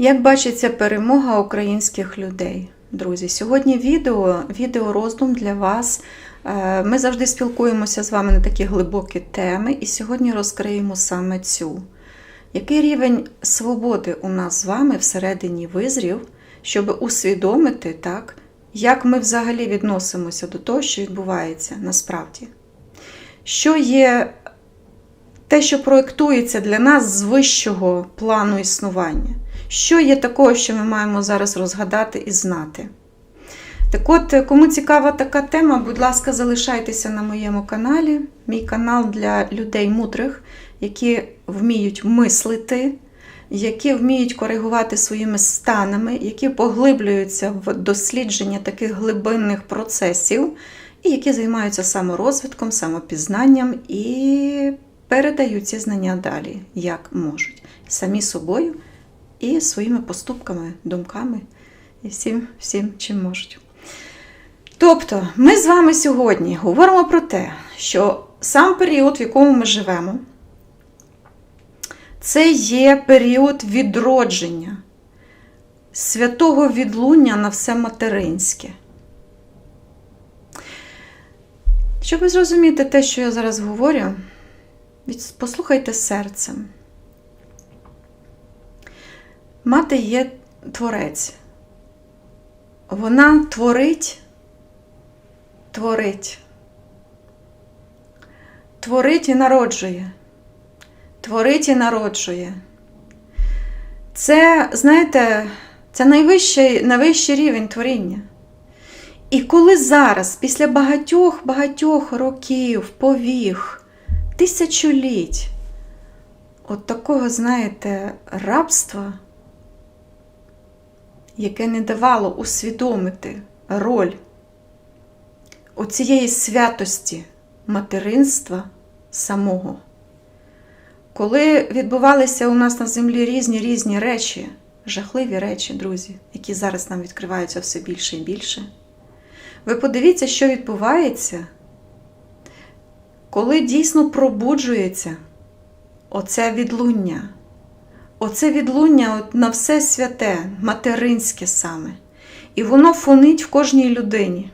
Як бачиться перемога українських людей, друзі? Сьогодні відео, відео роздум для вас. Е, Ми завжди спілкуємося з вами на такі глибокі теми, і сьогодні розкриємо саме цю. Який рівень свободи у нас з вами всередині визрів, щоб усвідомити, так, як ми взагалі відносимося до того, що відбувається насправді? Що є те, що проєктується для нас з вищого плану існування? Що є такого, що ми маємо зараз розгадати і знати? Так от, кому цікава така тема, будь ласка, залишайтеся на моєму каналі. Мій канал для людей мудрих, які вміють мислити, які вміють коригувати своїми станами, які поглиблюються в дослідження таких глибинних процесів, і які займаються саморозвитком, самопізнанням і передають ці знання далі, як можуть, самі собою і своїми поступками, думками і всім, всім, чим можуть. Тобто, ми з вами сьогодні говоримо про те, що сам період, в якому ми живемо, це є період відродження, святого відлуння на все материнське. Щоб зрозуміти те, що я зараз говорю, послухайте серцем. Мати є творець. Вона творить, творить, творить і народжує, творить і народжує. Це, знаєте, це найвищий, найвищий рівень творіння. І коли зараз, після багатьох-багатьох років, повіг, тисячоліть, от такого, знаєте, рабства, яке не давало усвідомити роль оцієї святості материнства самого. Коли відбувалися у нас на землі різні різні речі, жахливі речі, друзі, які зараз нам відкриваються все більше і більше, ви подивіться, що відбувається, коли дійсно пробуджується оце відлуння. Оце відлуння на все святе, материнське саме. І воно фонить в кожній людині.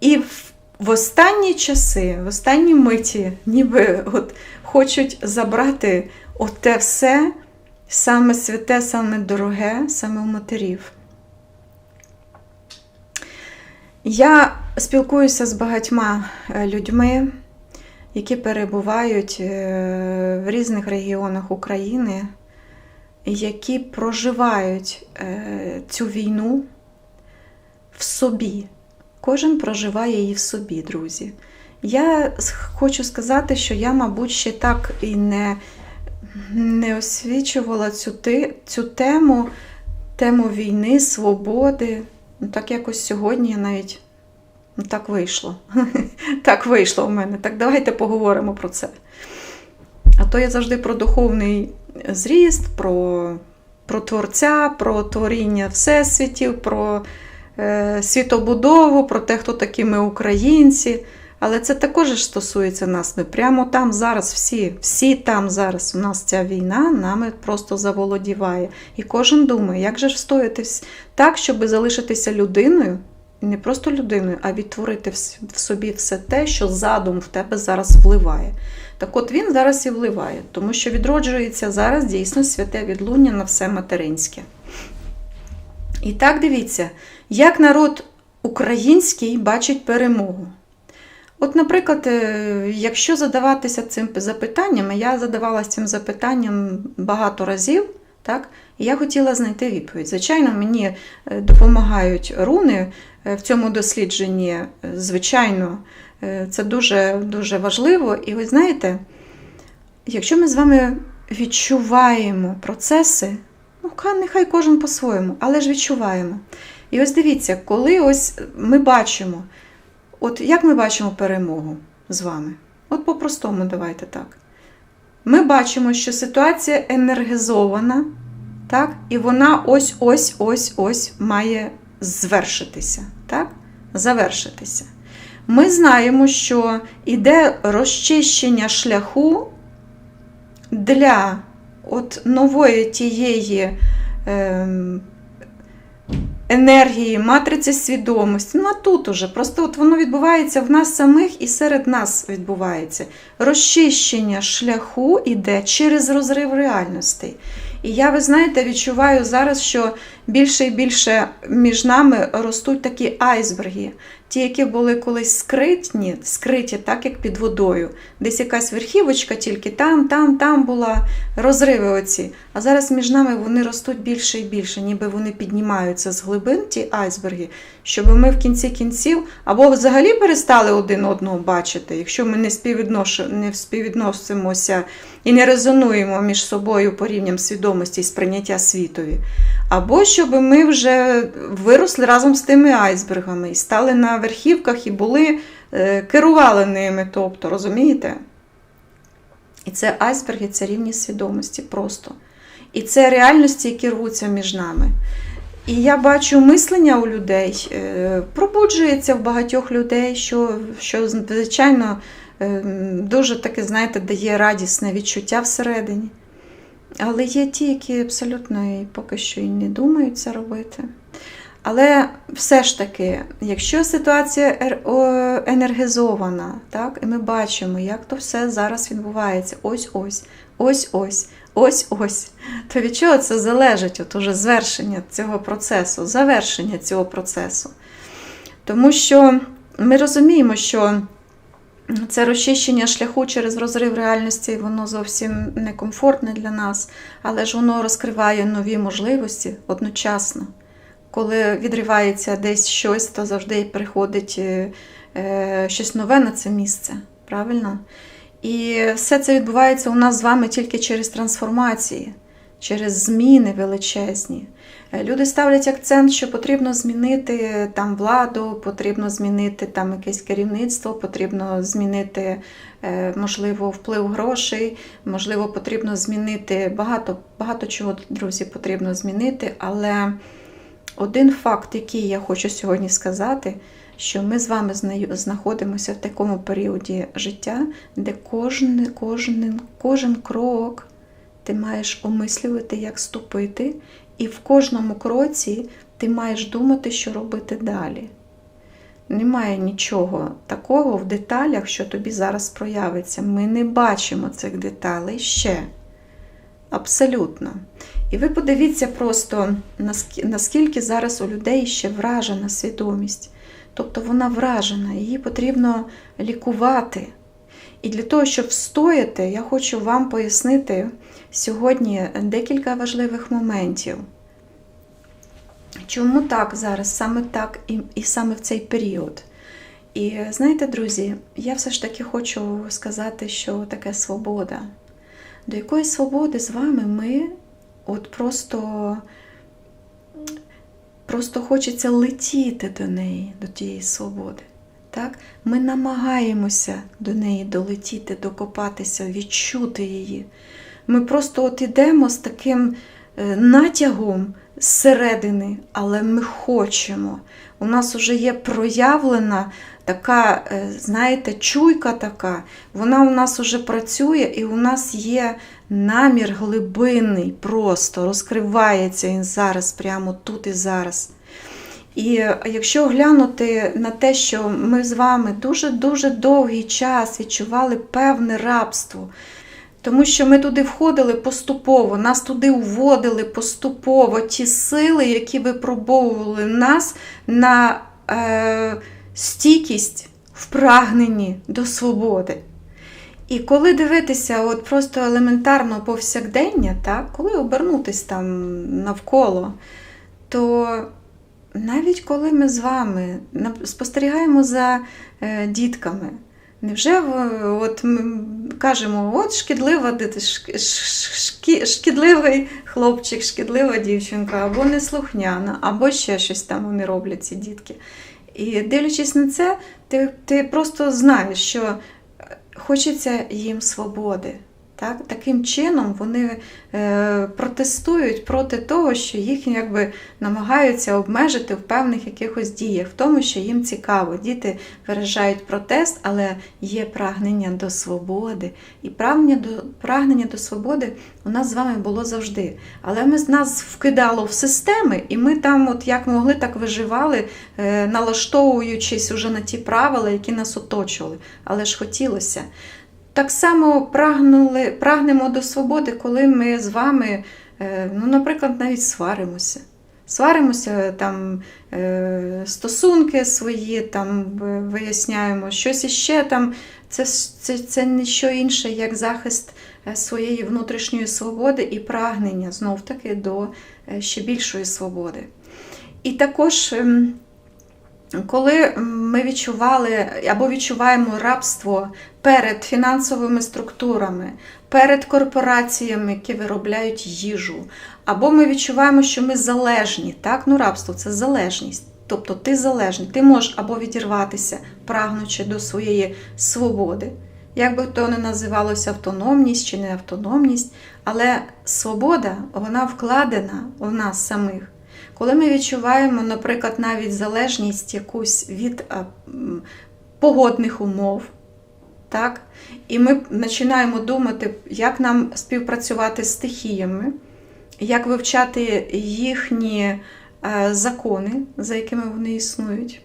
І в, в останні часи, в останні миті, ніби от хочуть забрати оте все саме святе, саме дороге, саме у матерів. Я спілкуюся з багатьма людьми, які перебувають в різних регіонах України, які проживають цю війну в собі. Кожен проживає її в собі, друзі. Я хочу сказати, що я, мабуть, ще так і не не освічувала цю цю тему, тему війни, свободи. Ну, Так якось сьогодні я навіть ну, так вийшло. Так вийшло у мене. Так давайте поговоримо про це. А то я завжди про духовний зріст, про про творця, про творіння всесвітів, про е, світобудову, про те, хто такі ми українці. Але це також стосується нас. Ми прямо там зараз всі, всі там зараз у нас ця війна нами просто заволодіває. І кожен думає, як же ж так, щоб залишитися людиною, не просто людиною, а відтворити в собі все те, що задум в тебе зараз вливає. Так от він зараз і вливає, тому що відроджується зараз дійсно святе відлуння на все материнське. І так дивіться, як народ український бачить перемогу. От, наприклад, е, якщо задаватися цим запитанням, я задавалася цим запитанням багато разів, так, і я хотіла знайти відповідь. Звичайно, мені е, допомагають руни е, в цьому дослідженні, звичайно, це дуже дуже важливо. І ви знаєте, якщо ми з вами відчуваємо процеси, ну, нехай кожен по-своєму, але ж відчуваємо. І ось дивіться, коли ось ми бачимо. От як ми бачимо перемогу з вами? От по-простому, давайте так. Ми бачимо, що ситуація енергізована, так? і вона ось-ось-ось-ось має звершитися. так? Завершитися. Ми знаємо, що йде розчищення шляху для от нової тієї ем, енергії, матриці свідомості. Ну а тут уже просто от воно відбувається в нас самих і серед нас відбувається. Розчищення шляху іде через розрив реальностей. І я, ви знаєте, відчуваю зараз, що більше і більше між нами ростуть такі айсберги, ті, які були колись скритні, скриті, так як під водою. Десь якась верхівочка, тільки там, там, там була розриви оці. А зараз між нами вони ростуть більше і більше, ніби вони піднімаються з глибин, ті айсберги, щоб ми в кінці кінців або взагалі перестали один одного бачити, якщо ми не, співвіднош... не співвідносимося і не резонуємо між собою по свідомості і сприйняття світові. Або щоб ми вже виросли разом з тими айсбергами і стали на верхівках і були, е, керували ними, тобто, розумієте? І це айсберги, це рівні свідомості просто. І це реальності, які рвуться між нами. І я бачу мислення у людей, е, пробуджується в багатьох людей, що, що звичайно, е, дуже таке, знаєте, дає радісне відчуття всередині. Але є ті, які абсолютно поки що і не думають це робити. Але все ж таки, якщо ситуація ер- енергізована, так, і ми бачимо, як то все зараз відбувається, ось-ось, ось-ось, ось-ось, то від чого це залежить от уже звершення цього процесу, завершення цього процесу? Тому що ми розуміємо, що це розчищення шляху через розрив реальності, воно зовсім некомфортне для нас, але ж воно розкриває нові можливості одночасно. Коли відривається десь щось, то завжди приходить е, е, щось нове на це місце. Правильно? І все це відбувається у нас з вами тільки через трансформації, через зміни величезні. Е, Люди ставлять акцент, що потрібно змінити там владу, потрібно змінити там якесь керівництво, потрібно змінити, можливо, вплив грошей, можливо, потрібно змінити багато, багато чого, друзі, потрібно змінити. Але один факт, який я хочу сьогодні сказати, що ми з вами знаходимося в такому періоді життя, де кожен, кожен, кожен крок ти маєш омислювати, як ступити, і в кожному кроці ти маєш думати, що робити далі. Немає нічого такого в деталях, що тобі зараз проявиться. Ми не бачимо цих деталей ще. Абсолютно. І ви подивіться просто, наскільки зараз у людей ще вражена свідомість. Тобто вона вражена, її потрібно лікувати. І для того, щоб встояти, я хочу вам пояснити сьогодні декілька важливих моментів. Чому так зараз, саме так і, і саме в цей період? І знаєте, друзі, я все ж таки хочу сказати, що таке свобода. До якої свободи з вами ми от просто, просто хочеться летіти до неї, до тієї свободи. Так? Ми намагаємося до неї долетіти, докопатися, відчути її. Ми просто от ідемо з таким е, натягом зсередини, але ми хочемо. У нас вже є проявлена така, е, знаєте, чуйка така, вона у нас вже працює, і у нас є намір глибинний, просто розкривається він зараз, прямо тут і зараз. І е, якщо глянути на те, що ми з вами дуже-дуже довгий час відчували певне рабство, тому що ми туди входили поступово, нас туди уводили поступово ті сили, які випробовували нас на е, стійкість в прагненні до свободи. І коли дивитися от просто елементарно повсякдення, так, коли обернутись там навколо, то навіть коли ми з вами спостерігаємо за е, дітками, невже от ми кажемо, от шкідлива дит- шкі- шкідливий хлопчик, шкідлива дівчинка, або неслухняна, або ще щось там вони роблять, ці дітки. І дивлячись на це, ти, ти просто знаєш, що хочеться їм свободи. Так? Таким чином вони е, протестують проти того, що їх якби намагаються обмежити в певних якихось діях, в тому, що їм цікаво. Діти виражають протест, але є прагнення до свободи. І прагнення до, прагнення до свободи у нас з вами було завжди. Але ми нас вкидало в системи, і ми там, от як могли, так виживали, е, налаштовуючись уже на ті правила, які нас оточували. Але ж хотілося. Так само прагнули, прагнемо до свободи, коли ми з вами, е, ну, наприклад, навіть сваримося. Сваримося, там е, стосунки свої, там виясняємо щось іще там. Це, це, це не що інше, як захист е, своєї внутрішньої свободи і прагнення знов таки до ще більшої свободи. І також. Коли ми відчували або відчуваємо рабство перед фінансовими структурами, перед корпораціями, які виробляють їжу, або ми відчуваємо, що ми залежні, так? Ну, рабство це залежність. Тобто ти залежний, ти можеш або відірватися, прагнучи до своєї свободи. Як би то не називалося автономність чи не автономність, але свобода вона вкладена в нас самих. Коли ми відчуваємо, наприклад, навіть залежність якусь від м, погодних умов, так? і ми починаємо думати, як нам співпрацювати з стихіями, як вивчати їхні е, закони, за якими вони існують.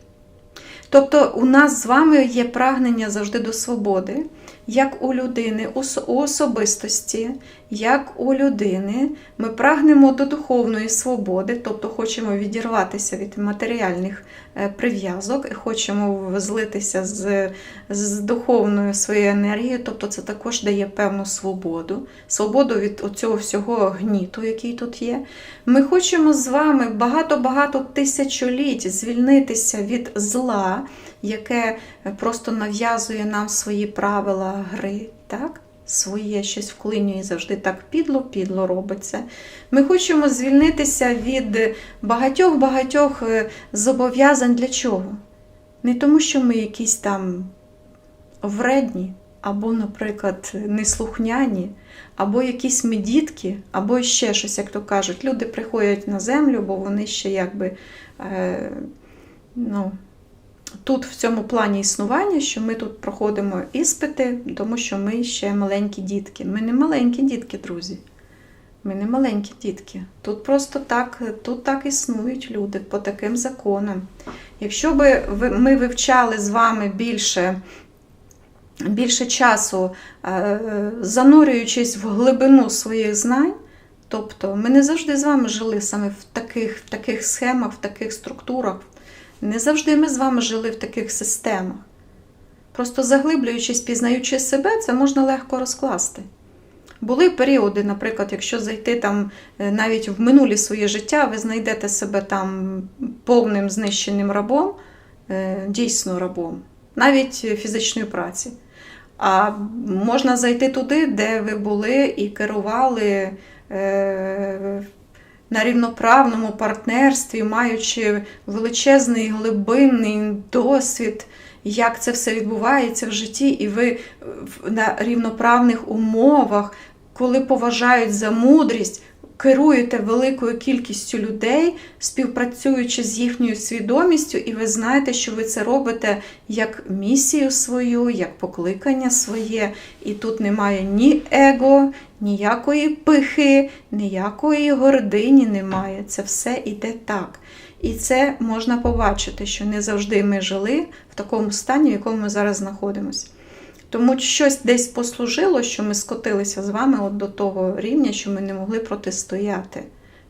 Тобто у нас з вами є прагнення завжди до свободи, як у людини, у особистості, як у людини. Ми прагнемо до духовної свободи, тобто хочемо відірватися від матеріальних е, прив'язок і хочемо злитися з, з духовною своєю енергією, тобто це також дає певну свободу, свободу від цього всього гніту, який тут є. Ми хочемо з вами багато-багато тисячоліть звільнитися від зла, яке просто нав'язує нам свої правила гри, так? Своє щось вклинює завжди так підло-підло робиться. Ми хочемо звільнитися від багатьох-багатьох е, зобов'язань для чого? Не тому, що ми якісь там вредні, або, наприклад, неслухняні, або якісь ми дітки, або ще щось, як то кажуть. Люди приходять на землю, бо вони ще якби. Е, ну, Тут в цьому плані існування, що ми тут проходимо іспити, тому що ми ще маленькі дітки. Ми не маленькі дітки, друзі. Ми не маленькі дітки. Тут просто так, тут так існують люди по таким законам. Якщо би ми вивчали з вами більше, більше часу, е, занурюючись в глибину своїх знань, тобто ми не завжди з вами жили саме в таких, в таких схемах, в таких структурах. Не завжди ми з вами жили в таких системах. Просто заглиблюючись, пізнаючи себе, це можна легко розкласти. Були періоди, наприклад, якщо зайти там е, навіть в минулі своє життя, ви знайдете себе там повним знищеним рабом, е, дійсно рабом, навіть фізичної праці. А можна зайти туди, де ви були і керували е, на рівноправному партнерстві, маючи величезний глибинний досвід, як це все відбувається в житті, і ви на рівноправних умовах, коли поважають за мудрість, керуєте великою кількістю людей, співпрацюючи з їхньою свідомістю, і ви знаєте, що ви це робите як місію свою, як покликання своє. І тут немає ні его, ніякої пихи, ніякої гордині немає. Це все іде так. І це можна побачити, що не завжди ми жили в такому стані, в якому ми зараз знаходимося. Тому щось десь послужило, що ми скотилися з вами от до того рівня, що ми не могли протистояти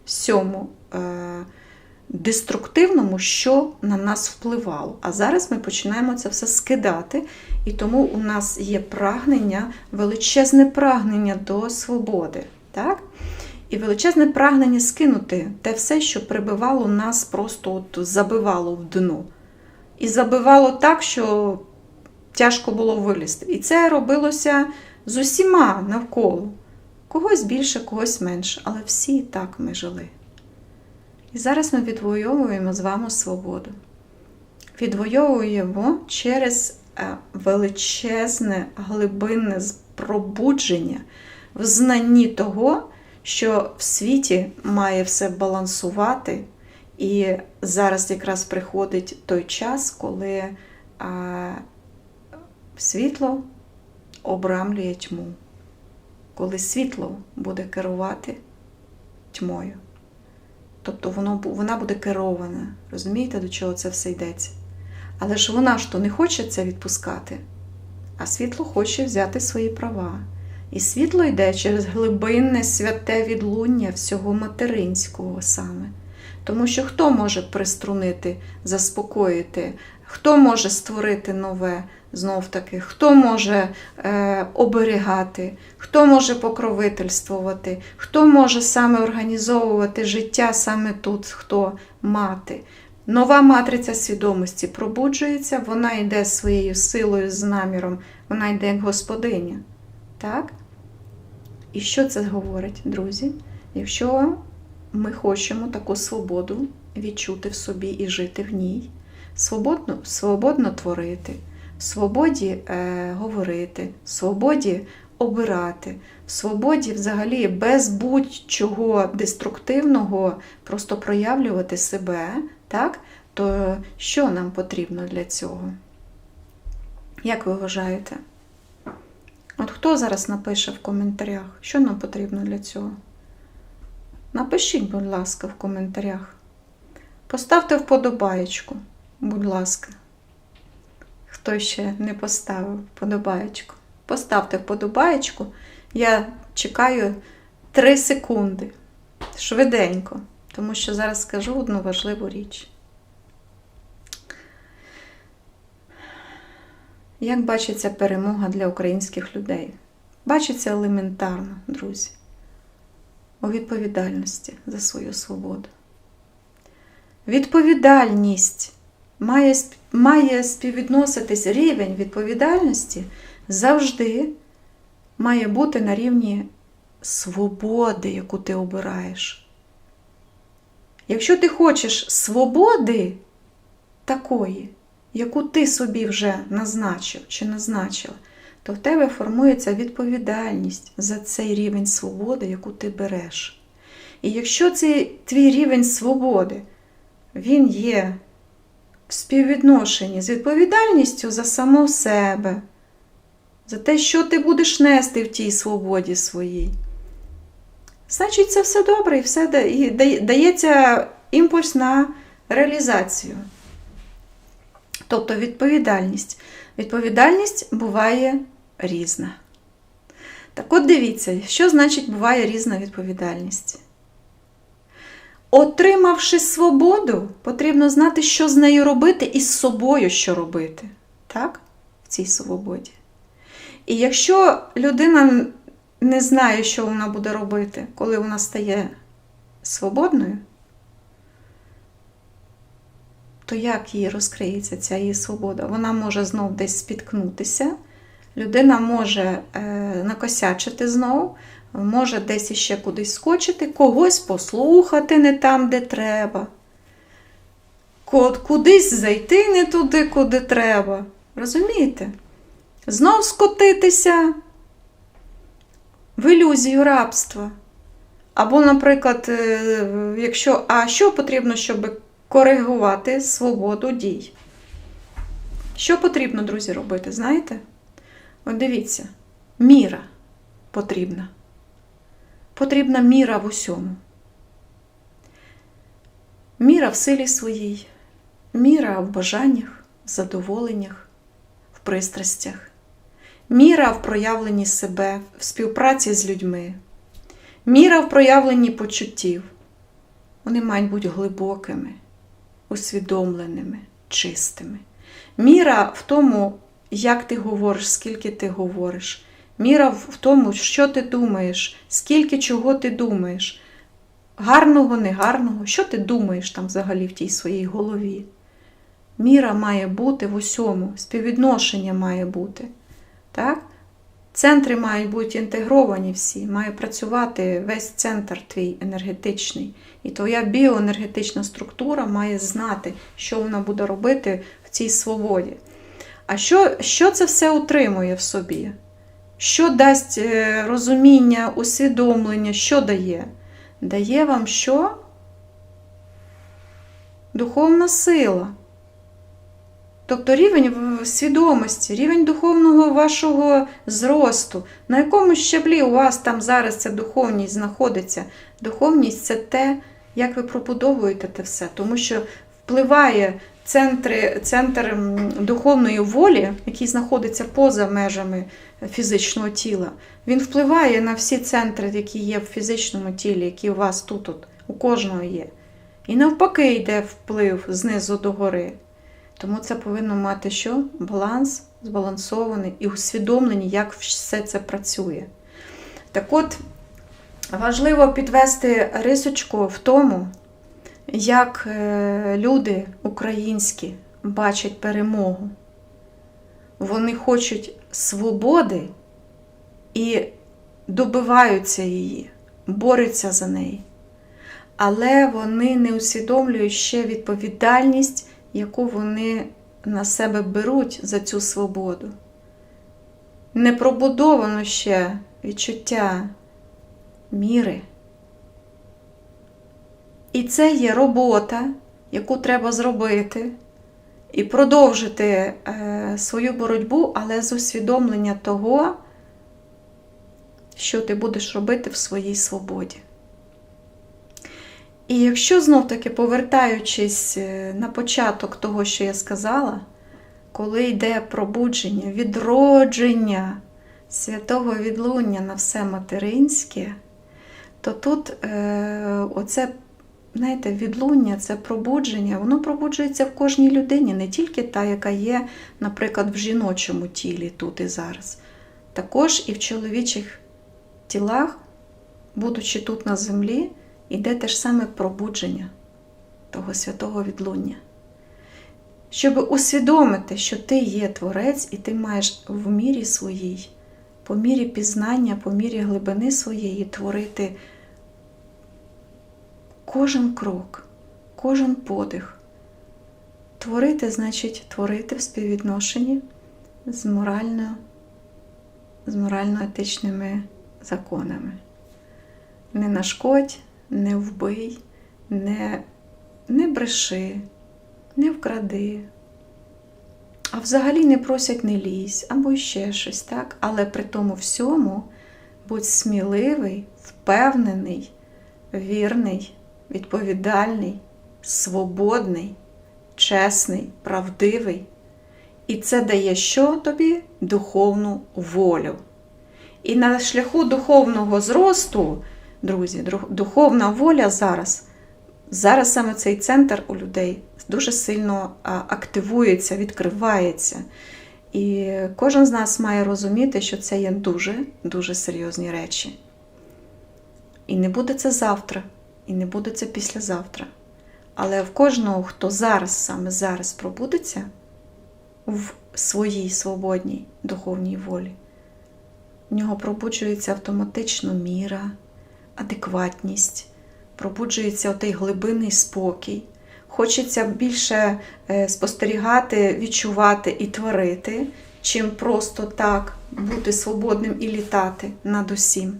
всьому е- деструктивному, що на нас впливало. А зараз ми починаємо це все скидати, і тому у нас є прагнення, величезне прагнення до свободи. Так? І величезне прагнення скинути те все, що прибивало нас, просто от забивало в дно. І забивало так, що тяжко було вилізти. І це робилося з усіма навколо. Когось більше, когось менше, але всі так ми жили. І зараз ми відвоюємо з вами свободу. Відвоюємо через е, величезне глибинне пробудження в знанні того, що в світі має все балансувати, і зараз якраз приходить той час, коли а, світло обрамлює тьму, коли світло буде керувати тьмою. Тобто воно, вона буде керована. Розумієте, до чого це все йдеться? Але ж вона ж то не хоче це відпускати, а світло хоче взяти свої права. І світло йде через глибинне святе відлуння всього материнського саме. Тому що хто може приструнити, заспокоїти, хто може створити нове знов таки, хто може е, оберігати, хто може покровительствувати, хто може саме організовувати життя саме тут, хто мати. Нова матриця свідомості пробуджується, вона йде своєю силою, з наміром, вона йде як господиня. Так? І що це говорить, друзі? Якщо ми хочемо таку свободу відчути в собі і жити в ній, свободно, свободно творити, в свободі е, говорити, в свободі обирати, в свободі взагалі без будь-чого деструктивного просто проявлювати себе, так? то що нам потрібно для цього? Як ви вважаєте? От хто зараз напише в коментарях, що нам потрібно для цього? Напишіть, будь ласка, в коментарях. Поставте вподобаєчку, будь ласка. Хто ще не поставив вподобаєчку? Поставте вподобаєчку. Я чекаю 3 секунди. Швиденько. Тому що зараз скажу одну важливу річ. Як бачиться перемога для українських людей? Бачиться елементарно, друзі, у відповідальності за свою свободу. Відповідальність має, має співвідноситись рівень відповідальності завжди має бути на рівні свободи, яку ти обираєш. Якщо ти хочеш свободи такої, яку ти собі вже назначив чи назначила, то в тебе формується відповідальність за цей рівень свободи, яку ти береш. І якщо цей твій рівень свободи, він є в співвідношенні з відповідальністю за саму себе, за те, що ти будеш нести в тій свободі своїй, значить, це все добре і все дається імпульс на реалізацію. Тобто відповідальність. Відповідальність буває різна. Так от дивіться, що значить буває різна відповідальність. Отримавши свободу, потрібно знати, що з нею робити і з собою що робити. Так? В цій свободі. І якщо людина не знає, що вона буде робити, коли вона стає свободною, то як їй розкриється ця її свобода? Вона може знов десь спіткнутися, людина може е, накосячити знов, може десь іще кудись скочити, когось послухати не там, де треба, кудись зайти не туди, куди треба. Розумієте? Знов скотитися в ілюзію рабства. Або, наприклад, е, якщо, а що потрібно, щоб коригувати свободу дій? Що потрібно, друзі, робити? Знаєте? От дивіться, міра потрібна. Потрібна міра в усьому. Міра в силі своїй, міра в бажаннях, в задоволеннях, в пристрастях, міра в проявленні себе, в співпраці з людьми, міра в проявленні почуттів. Вони мають бути глибокими, усвідомленими, чистими. Міра в тому, як ти говориш, скільки ти говориш. Міра в тому, що ти думаєш, скільки чого ти думаєш. Гарного, негарного, що ти думаєш там взагалі в тій своїй голові. Міра має бути в усьому, співвідношення має бути. Так? Центри мають бути інтегровані всі, має працювати весь центр твій енергетичний. І твоя біоенергетична структура має знати, що вона буде робити в цій свободі. А що, що це все утримує в собі? Що дасть е, розуміння, усвідомлення, що дає? Дає вам що? Духовна сила. Тобто рівень свідомості, рівень духовного вашого зросту. На якому щаблі у вас там зараз ця духовність знаходиться? Духовність це те, як ви пробудовуєте те все, тому що впливає центри, центр духовної волі, який знаходиться поза межами фізичного тіла. Він впливає на всі центри, які є в фізичному тілі, які у вас тут, от, у кожного є. І навпаки йде вплив знизу до гори. Тому це повинно мати що? Баланс, збалансований і усвідомлені, як все це працює. Так от, важливо підвести рисочку в тому, як е, люди українські бачать перемогу. Вони хочуть свободи і добиваються її, борються за неї. Але вони не усвідомлюють ще відповідальність, яку вони на себе беруть за цю свободу. Не пробудовано ще відчуття міри. І це є робота, яку треба зробити, і продовжити е, свою боротьбу, але з усвідомлення того, що ти будеш робити в своїй свободі. І якщо знов-таки повертаючись е, на початок того, що я сказала, коли йде пробудження, відродження святого відлуння на все материнське, то тут е, оце, знаєте, відлуння, це пробудження, воно пробуджується в кожній людині, не тільки та, яка є, наприклад, в жіночому тілі тут і зараз, також і в чоловічих тілах, будучи тут на землі, іде те ж саме пробудження того святого відлуння. Щоб усвідомити, що ти є творець, і ти маєш в мірі своїй, по мірі пізнання, по мірі глибини своєї творити кожен крок, кожен подих. Творити значить творити в співвідношенні з морально, з морально-етичними законами. Не нашкодь, не вбий, не, не бреши, не вкради. А взагалі не просять не лізь або ще щось, так? Але при тому всьому будь сміливий, впевнений, вірний, відповідальний, свободний, чесний, правдивий. І це дає що тобі? Духовну волю. І на шляху духовного зросту, друзі, духовна воля зараз, зараз саме цей центр у людей дуже сильно активується, відкривається. І кожен з нас має розуміти, що це є дуже-дуже серйозні речі. І не буде це завтра, і не буде це післязавтра. Але в кожного, хто зараз, саме зараз пробудеться в своїй свободній духовній волі, в нього пробуджується автоматично міра, адекватність, пробуджується отей глибинний спокій. Хочеться більше спостерігати, відчувати і творити, чим просто так бути свободним і літати над усім.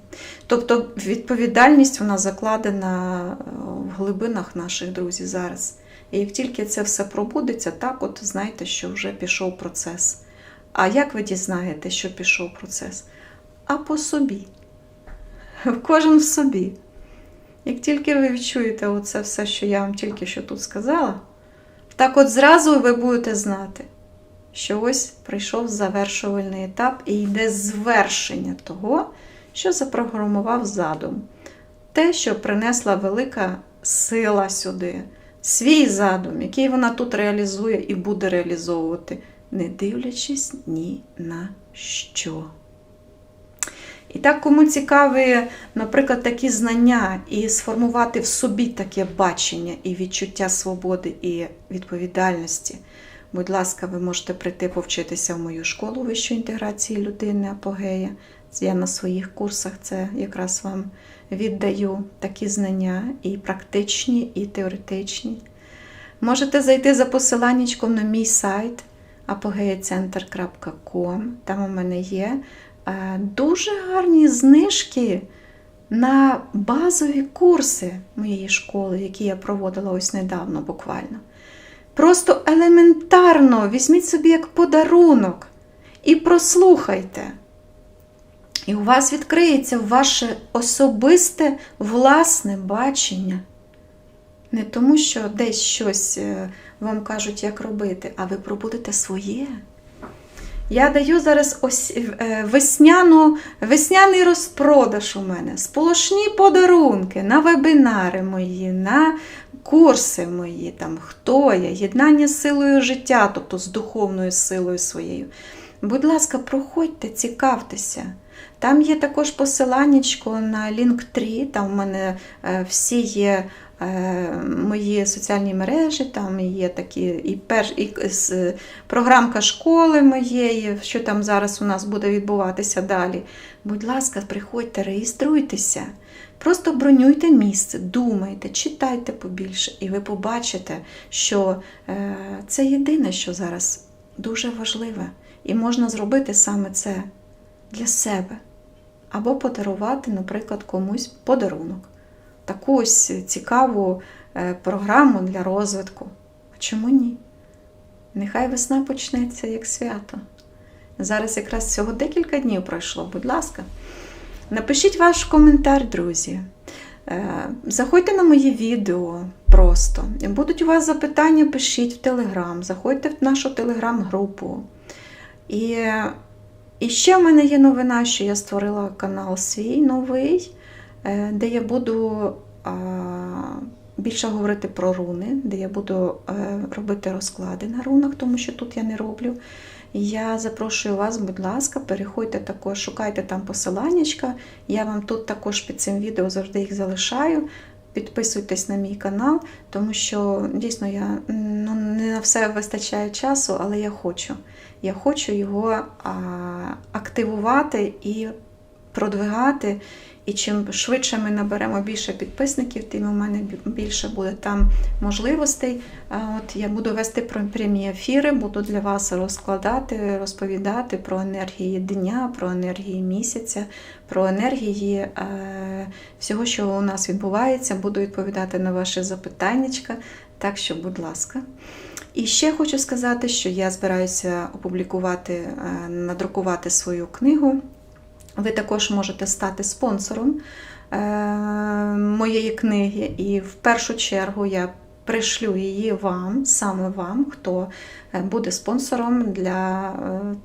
Тобто відповідальність вона закладена в глибинах наших друзів зараз. І як тільки це все пробудеться, так от знаєте, що вже пішов процес. А як ви дізнаєте, що пішов процес? А по собі. Кожен в собі. Як тільки ви відчуєте оце все, що я вам тільки що тут сказала, так от зразу ви будете знати, що ось прийшов завершувальний етап і йде звершення того, що запрограмував задум. Те, що принесла велика сила сюди, свій задум, який вона тут реалізує і буде реалізовувати, не дивлячись ні на що. І так, кому цікаві, наприклад, такі знання і сформувати в собі таке бачення і відчуття свободи і відповідальності, будь ласка, ви можете прийти повчитися в мою школу вищої інтеграції людини Апогея. Я на своїх курсах це якраз вам віддаю такі знання, і практичні, і теоретичні. Можете зайти за посиланнячком на мій сайт apogeacenter.com. Там у мене є е, дуже гарні знижки на базові курси моєї школи, які я проводила ось недавно буквально. Просто елементарно візьміть собі як подарунок і прослухайте. І у вас відкриється ваше особисте власне бачення. Не тому, що десь щось е, вам кажуть, як робити, а ви пробудете своє. Я даю зараз ось е, весняну, весняний розпродаж у мене, сполошні подарунки на вебінари мої, на курси мої, там, хто я, єднання з силою життя, тобто з духовною силою своєю. Будь ласка, проходьте, цікавтеся. Там є також посиланнячко на Linktree, там в мене е, всі є е, мої соціальні мережі, там є такі і, перш, і програмка школи моєї, що там зараз у нас буде відбуватися далі. Будь ласка, приходьте, реєструйтеся. Просто бронюйте місце, думайте, читайте побільше, і ви побачите, що е, це єдине, що зараз дуже важливе. І можна зробити саме це для себе. Або подарувати, наприклад, комусь подарунок. Таку ось цікаву е, програму для розвитку. А чому ні? Нехай весна почнеться як свято. Зараз якраз всього декілька днів пройшло, будь ласка. Напишіть ваш коментар, друзі. Е, Заходьте на моє відео просто. Будуть у вас запитання, пишіть в Телеграм, заходьте в нашу телеграм-групу. І, і ще в мене є новина, що я створила канал свій новий, е, де я буду більше говорити про руни, де я буду е, робити розклади на рунах, тому що тут я не роблю. Я запрошую вас, будь ласка, переходьте також, шукайте там посиланнячка. Я вам тут також під цим відео завжди їх залишаю. Підписуйтесь на мій канал, тому що дійсно я ну, не на все вистачає часу, але я хочу. Я хочу його а, активувати і продвигати. І чим швидше ми наберемо більше підписників, тим у мене більше буде там можливостей. От я буду вести прямі ефіри, буду для вас розкладати, розповідати про енергії дня, про енергії місяця, про енергії е, всього, що у нас відбувається. Буду відповідати на ваші запитання. Так що, будь ласка. І ще хочу сказати, що я збираюся опублікувати, е, надрукувати свою книгу. Ви також можете стати спонсором е, моєї книги, і в першу чергу я пришлю її вам, саме вам, хто е, буде спонсором для, е,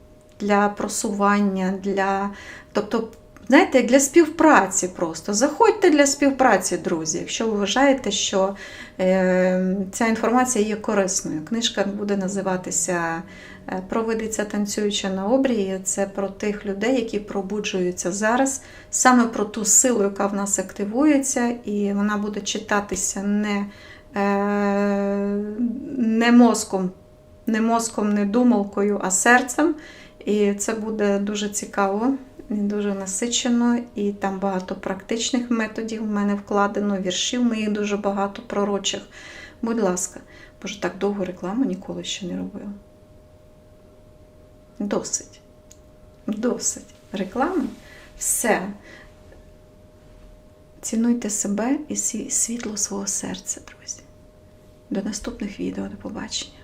для просування, для, тобто, знаєте, для співпраці просто. Заходьте для співпраці, друзі, якщо ви вважаєте, що е, ця інформація є корисною. Книжка буде називатися е, Провидиця танцююча на обрії. Це про тих людей, які пробуджуються зараз, саме про ту силу, яка в нас активується, і вона буде читатися не, е, не мозком, не мозком, не думалкою, а серцем. І це буде дуже цікаво дуже насичено, і там багато практичних методів в мене вкладено, віршів моїх дуже багато пророчих. Будь ласка, боже, так довго рекламу ніколи ще не робила. Досить. Досить. Реклами. Все. Цінуйте себе і світло свого серця, друзі. До наступних відео. До побачення.